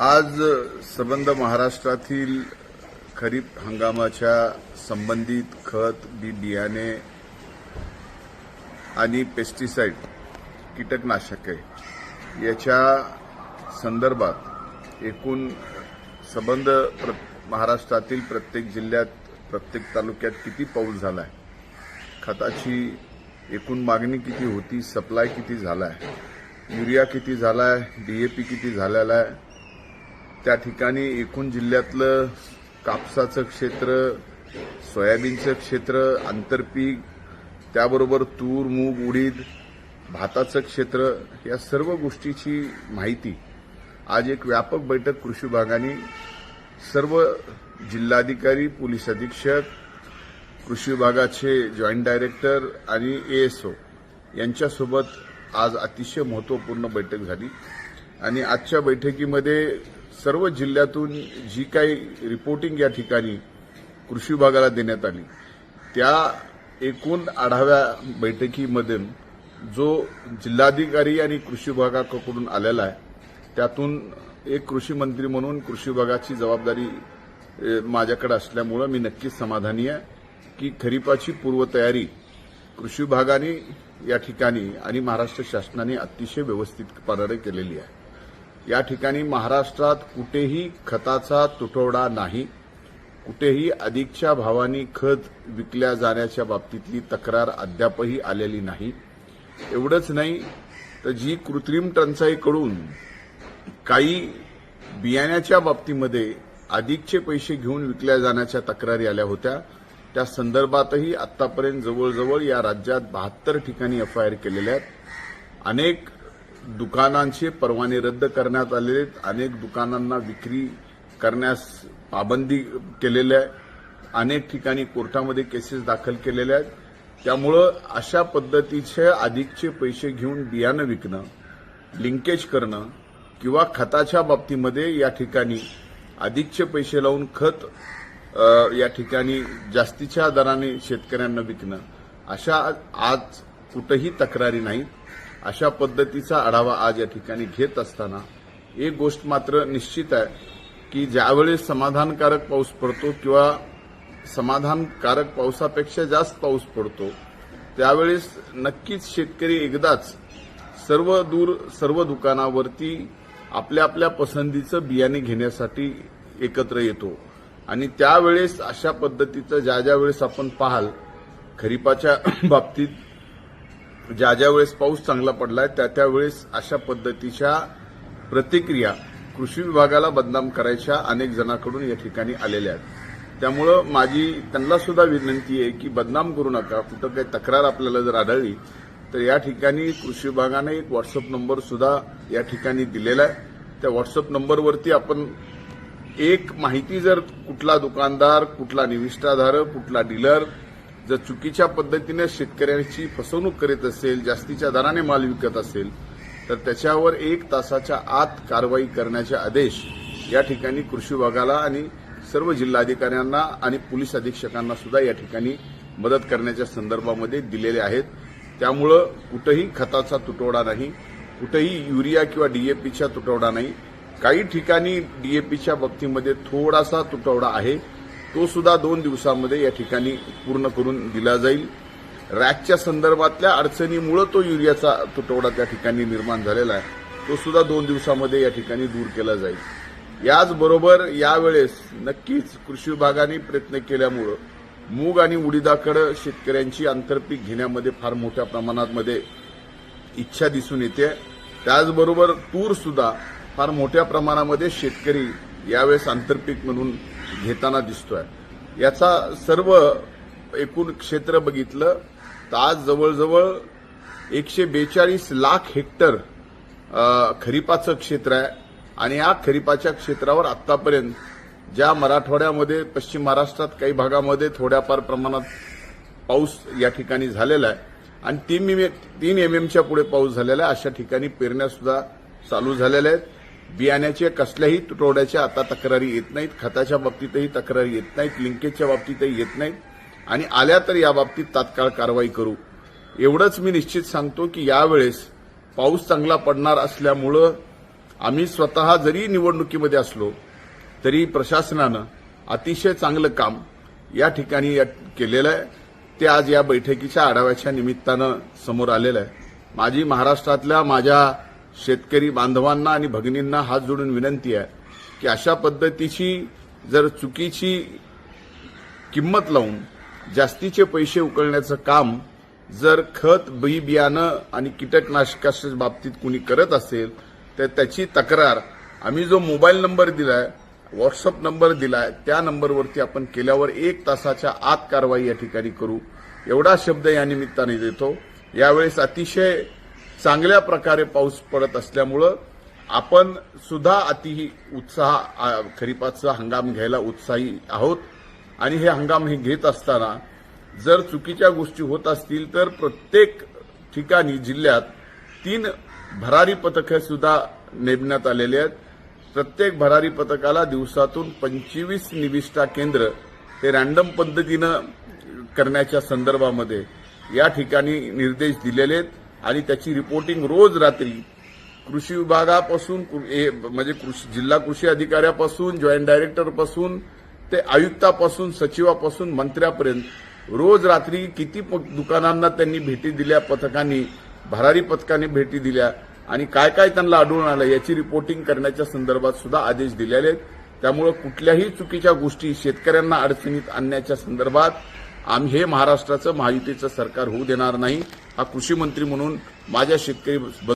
आज संबंध महाराष्ट्रातील खरीप हंगामाच्या संबंधित खत बी बियाणे आणि पेस्टीसाईड कीटकनाशके याच्या संदर्भात एकूण संबंध प्र महाराष्ट्रातील प्रत्येक जिल्ह्यात प्रत्येक तालुक्यात किती पाऊस झाला आहे खताची एकूण मागणी किती होती? सप्लाय किती झाला आहे युरिया किती झाला आहे डीएपी किती झालेला आहे? त्या ठिकाणी एकूण जिल्ह्यातलं कापसाचं क्षेत्र सोयाबीनचं क्षेत्र आंतरपीक त्याबरोबर तूर मूग उडीद भाताचं क्षेत्र या सर्व गोष्टीची माहिती आज एक व्यापक बैठक कृषी विभागाने सर्व जिल्हाधिकारी पोलीस अधीक्षक कृषी विभागाचे जॉईंट डायरेक्टर आणि एएसओ यांच्यासोबत आज अतिशय महत्त्वपूर्ण बैठक झाली. आणि आजच्या बैठकीमध्ये सर्व जिल्ह्यातून जी काही रिपोर्टिंग या ठिकाणी कृषी विभागाला देण्यात आली त्या एकूण आढाव्या बैठकीमध्ये जो जिल्हाधिकारी आणि कृषी विभागाकडून आलेला आहे त्यातून एक कृषी मंत्री म्हणून कृषी विभागाची जबाबदारी माझ्याकडे असल्यामुळं मी नक्कीच समाधानी आहे की खरीपाची पूर्वतयारी कृषी विभागाने या ठिकाणी आणि महाराष्ट्र शासनाने अतिशय व्यवस्थितपणाने केलेली आहे. या ठिकाणी महाराष्ट्रात कुठेही खताचा तुटवडा नाही. कुठेही अधिकच्या भावानी खत विकल्या जाण्याच्या बाबतीतली तक्रार अद्यापही आलेली नाही. एवढंच नाही तर जी कृत्रिम टंचाईकडून काही बियाण्याच्या बाबतीमध्ये अधिकचे पैसे घेऊन विकल्या जाण्याच्या तक्रारी आल्या होत्या. त्या संदर्भातही आतापर्यंत जवळजवळ या राज्यात बहात्तर ठिकाणी एफआयआर केलेल्या आहेत. अनेक दुकानांचे परवाने रद्द करण्यात आलेले आहेत. अनेक दुकानांना विक्री करण्यास पाबंदी केलेली आहे अनेक ठिकाणी कोर्टामध्ये केसेस दाखल केलेल्या आहेत. त्यामुळं अशा पद्धतीचे अधिकचे पैसे घेऊन बियाणं विकणं लिंकेज करणं किंवा खताच्या बाबतीमध्ये या ठिकाणी अधिकचे पैसे लावून खत या ठिकाणी जास्तीच्या दराने शेतकऱ्यांना विकणं अशा आज कुठंही तक्रारी नाहीत. अशा पद्धतीचा आढावा आज या ठिकाणी घेत असताना एक गोष्ट मात्र निश्चित आहे की ज्यावेळेस समाधानकारक पाऊस पडतो किंवा समाधानकारक पावसापेक्षा जास्त पाऊस पडतो त्यावेळेस नक्कीच शेतकरी एकदाच सर्व दूर सर्व दुकानावरती आपल्या आपल्या पसंतीचं बियाणे घेण्यासाठी एकत्र येतो. आणि त्यावेळेस अशा पद्धतीचं ज्या ज्या वेळेस आपण पाहाल खरीपाच्या बाबतीत ज्या ज्या वेळेस पाऊस चांगला पडलाय त्या त्यावेळेस अशा पद्धतीच्या प्रतिक्रिया कृषी विभागाला बदनाम करायच्या अनेक जणांकडून या ठिकाणी आलेल्या आहेत. त्यामुळं माझी त्यांना सुद्धा विनंती आहे की बदनाम करू नका. कुठं काही तक्रार आपल्याला जर आढळली तर या ठिकाणी कृषी विभागाने एक व्हॉट्सअप नंबर सुद्धा या ठिकाणी दिलेला आहे. त्या व्हॉट्सअप नंबरवरती आपण एक माहिती जर कुठला दुकानदार कुठला निविष्ठाधारक कुठला डीलर जर चुकीच्या पद्धतीने शेतकऱ्यांची फसवणूक करीत असेल जास्तीच्या दराने माल विकत असेल तर त्याच्यावर एक तासाच्या आत कारवाई करण्याचे आदेश या ठिकाणी कृषी विभागाला आणि सर्व जिल्हाधिकाऱ्यांना आणि पोलीस अधीक्षकांना सुद्धा या ठिकाणी मदत करण्याच्या संदर्भामध्ये दिलेले आहेत. त्यामुळं कुठंही खताचा तुटवडा नाही कुठंही युरिया किंवा डीएपीचा तुटवडा नाही. काही ठिकाणी डीएपीच्या बाबतीमध्ये थोडासा तुटवडा आहे. तो सुद्धा दोन दिवसामध्ये या ठिकाणी पूर्ण करून दिला जाईल. रॅकच्या संदर्भातल्या अडचणीमुळे तो युरियाचा तुटवडा त्या ठिकाणी निर्माण झालेला आहे. तो सुद्धा दोन दिवसामध्ये या ठिकाणी दूर केला जाईल. याचबरोबर यावेळेस नक्कीच कृषी विभागाने प्रयत्न केल्यामुळं मूग आणि उडीदाकडं शेतकऱ्यांची आंतरपीक घेण्यामध्ये फार मोठ्या प्रमाणामध्ये इच्छा दिसून येते. त्याचबरोबर तूर सुद्धा फार मोठ्या प्रमाणामध्ये शेतकरी यावेळेस आंतरपीक म्हणून घेताना दिसतोय. याचा सर्व एकूण क्षेत्र बघितलं तर आज जवळजवळ एकशे बेचाळीस लाख हेक्टर खरीपाचं क्षेत्र आहे. आणि या खरीपाच्या क्षेत्रावर आतापर्यंत ज्या मराठवाड्यामध्ये पश्चिम महाराष्ट्रात काही भागामध्ये थोड्याफार प्रमाणात पाऊस या ठिकाणी झालेला आहे. आणि तीन एम तीन एम एमच्या पुढे पाऊस झालेला आहे. अशा ठिकाणी पेरण्या सुद्धा चालू झालेल्या आहेत. बियाण्याचे कसल्याही तुटवड्याच्या आता तक्रारी येत नाहीत. खताच्या बाबतीतही तक्रारी येत नाहीत. लिंकेजच्या बाबतीतही येत नाहीत. आणि आल्या तर या बाबतीत तात्काळ कारवाई करू. एवढंच मी निश्चित सांगतो की यावेळेस पाऊस चांगला पडणार असल्यामुळं आम्ही स्वतः जरी निवडणुकीमध्ये असलो तरी प्रशासनानं अतिशय चांगलं काम या ठिकाणी या- केलेलं आहे. ते आज या बैठकीच्या आढाव्याच्या निमित्तानं समोर आलेलं आहे. माझी महाराष्ट्रातल्या माझ्या शेतकरी बांधवांना आणि भगिनींना हात जोडून विनंती आहे की अशा पद्धतीची जर चुकीची किंमत लावून जास्तीचे पैसे उकळण्याचं काम जर खत बी बियाणं आणि कीटकनाशकाच्या बाबतीत कुणी करत असेल तर त्याची तक्रार आम्ही जो मोबाईल नंबर दिलाय व्हॉट्सअप नंबर दिलाय त्या नंबरवरती आपण केल्यावर एक तासाच्या आत कारवाई या ठिकाणी करू. एवढा शब्द या निमित्ताने देतो. यावेळेस अतिशय चांगल्या प्रकारे पाऊस पडत असल्यामुळं आपण सुद्धा अति उत्साह खरीपाचा हंगाम घ्यायला उत्साही आहोत. आणि हे हंगाम हे घेत असताना जर चुकीच्या गोष्टी होत असतील तर प्रत्येक ठिकाणी जिल्ह्यात तीन भरारी पथकं सुद्धा नेमण्यात आलेली आहेत. प्रत्येक भरारी पथकाला दिवसातून पंचवीस निविष्ठा केंद्र हे रॅन्डम पद्धतीनं करण्याच्या संदर्भामध्ये या ठिकाणी निर्देश दिलेले आहेत. आणि त्याची रिपोर्टिंग रोज रात्री कृषी विभागापासून ए- म्हणजे कृषी जिल्हा कृषी अधिकाऱ्यापासून जॉईंट डायरेक्टरपासून ते आयुक्तापासून सचिवापासून मंत्र्यापर्यंत रोज रात्री किती प- दुकानांना त्यांनी भेटी दिल्या पथकांनी भरारी पथकाने भेटी दिल्या आणि काय काय त्यांना आढळून आलं याची रिपोर्टिंग करण्याच्या संदर्भात सुद्धा आदेश दिलेले आहेत. त्यामुळे कुठल्याही चुकीच्या गोष्टी शेतकऱ्यांना अडचणीत आणण्याच्या संदर्भात आम्ही हे महाराष्ट्राचं महायुतीचं सरकार होऊ देणार नाही. हा कृषी मंत्री म्हणून माझ्या शेतकरी